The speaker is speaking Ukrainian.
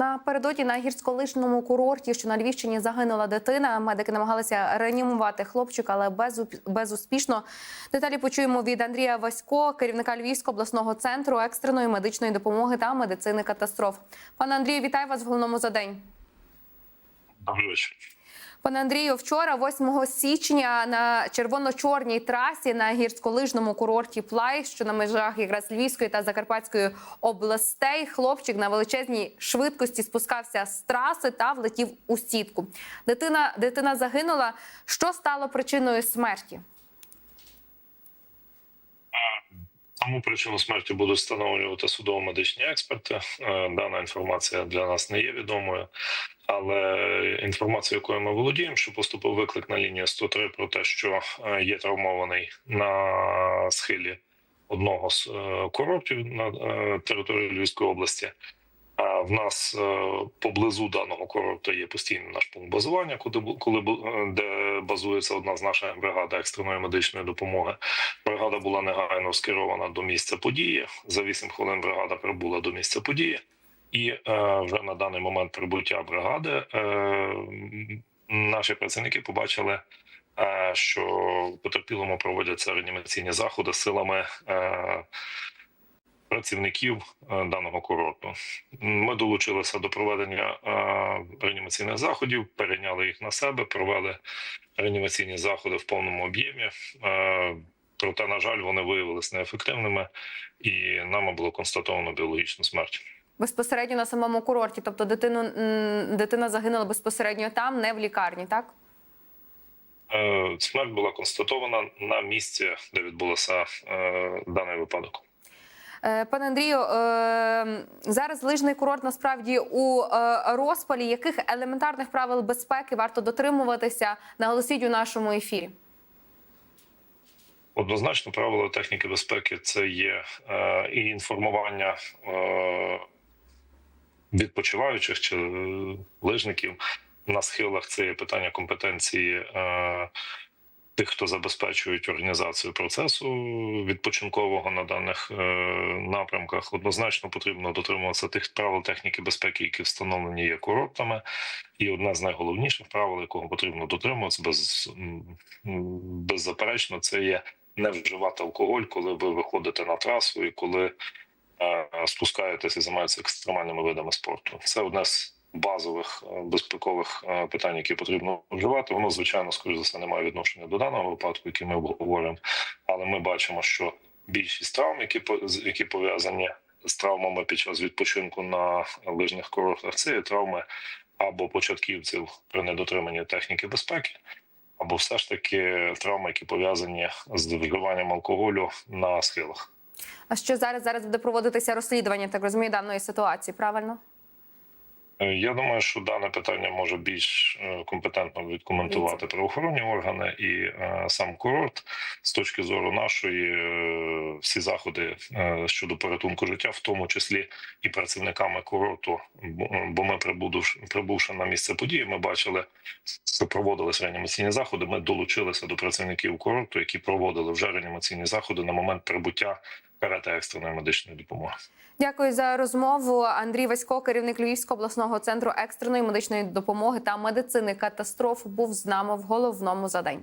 Напередодні на гірськолижному курорті, що на Львівщині загинула дитина. Медики намагалися реанімувати хлопчика, але безуспішно. Деталі почуємо від Андрія Васько, керівника Львівського обласного центру екстреної медичної допомоги та медицини катастроф. Пане Андрію, вітаю вас в головному за день. Добрий вечір. Пане Андрію, вчора, 8 січня, на червоно-чорній трасі на гірськолижному курорті Плай, що на межах якраз Львівської та Закарпатської областей, хлопчик на величезній швидкості спускався з траси та влетів у сітку. Дитина, дитина загинула. Що стало причиною смерті? Тому причину смерті будуть встановлювати судово-медичні експерти. Е, Дана інформація для нас не є відомою, але інформація, якою ми володіємо, що поступив виклик на лінії 103 про те, що е, є травмований на схилі одного з е, курортів на території Львівської області. В нас е, поблизу даного курорту є постійний наш пункт базування, куди коли е, де базується одна з наших бригад екстреної медичної допомоги. Бригада була негайно скерована до місця події. За 8 хвилин бригада прибула до місця події, і е, вже на даний момент прибуття бригади е, наші працівники побачили. е, Що потерпілому проводяться реанімаційні заходи силами працівників е, даного курорту. Ми долучилися до проведення е, реанімаційних заходів, перейняли їх на себе, провели реанімаційні заходи в повному об'ємі. Е, Проте, на жаль, вони виявилися неефективними, і нами було констатовано біологічну смерть. Безпосередньо на самому курорті, тобто дитину дитина загинула безпосередньо там, не в лікарні, так? Смерть була констатована на місці, де відбулося даний випадок. Е, Пане Андрію, е, зараз лижний курорт насправді у е, розпалі. Яких елементарних правил безпеки варто дотримуватися? Наголосіть у нашому ефірі. Однозначно, правила техніки безпеки це є і інформування відпочиваючих чи лижників на схилах. Це є питання компетенції е, тих, хто забезпечують організацію процесу відпочинкового на даних е, напрямках. Однозначно потрібно дотримуватися тих правил техніки безпеки, які встановлені є курортами. І одне з найголовніших правил, якого потрібно дотримуватися без, беззаперечно, це є не вживати алкоголь, коли ви виходите на трасу і коли е, спускаєтесь і займаєтеся екстремальними видами спорту. Це одне з базових е, безпекових е, питань, які потрібно вживати. Воно звичайно, скоріш за все, не має відношення до даного випадку, який ми обговорюємо. Але ми бачимо, що більшість травм, які які пов'язані з травмами під час відпочинку на лижних курортах, це є травми або початківців при недотриманні техніки безпеки, або все ж таки травми, які пов'язані з вживанням алкоголю на схилах. А що зараз зараз буде проводитися розслідування, так розумію, даної ситуації? Правильно? Е, Я думаю, що дане питання може більш е, компетентно відкоментувати правоохоронні органи і е, сам курорт з точки зору нашої всі заходи щодо порятунку життя, в тому числі і працівниками курорту. Бо ми прибувши на місце події, ми бачили, що проводились реанімаційні заходи. Ми долучилися до працівників курорту, які проводили вже реанімаційні заходи на момент прибуття карети екстреної медичної допомоги. Дякую за розмову. Андрій Васько, керівник Львівського обласного центру екстреної медичної допомоги та медицини катастроф, був з нами в головному за день.